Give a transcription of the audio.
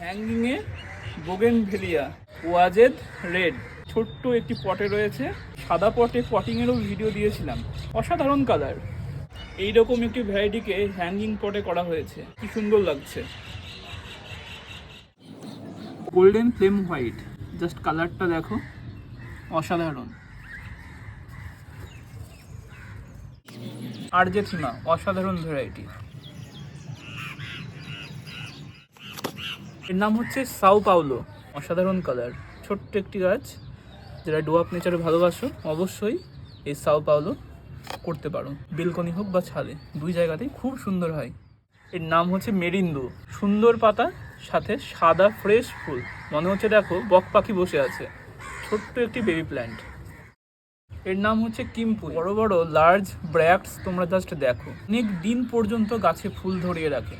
হ্যাঙ্গিংয়ে বোগেন ভেলিয়া Wazed red. ছোট্ট একটি পটে রয়েছে। সাদা পটে পটিংয়েরও ভিডিও দিয়েছিলাম। অসাধারণ কালার। এইরকম একটি ভ্যারাইটিকে হ্যাঙ্গিং পটে করা হয়েছে। কি সুন্দর লাগছে। Golden flame white. জাস্ট কালারটা দেখো। অসাধারণ। আর্জেন্টিনা অসাধারণ ভ্যারাইটি। এর নাম হচ্ছে সাউ পাউলো অসাধারণ কালার ছোট্ট একটি গাছ যারা ডোয়াপ নেচারে ভালোবাসো, অবশ্যই এই সাউ পাউলো করতে পারো। বেলকনি হোক বা ছাদে, দুই জায়গাতেই খুব সুন্দর হয়। এর নাম হচ্ছে মেরিন্দু, সুন্দর পাতা, সাথে সাদা ফ্রেশ ফুল। মনে হচ্ছে দেখো বক পাখি বসে আছে। ছোট্ট একটি বেবি প্ল্যান্ট এর নাম হচ্ছে কিম্পু বড় বড় লার্জ ব্র্যাক্টস তোমরা জাস্ট দেখো। অনেক দিন পর্যন্ত গাছে ফুল ধরিয়ে রাখে।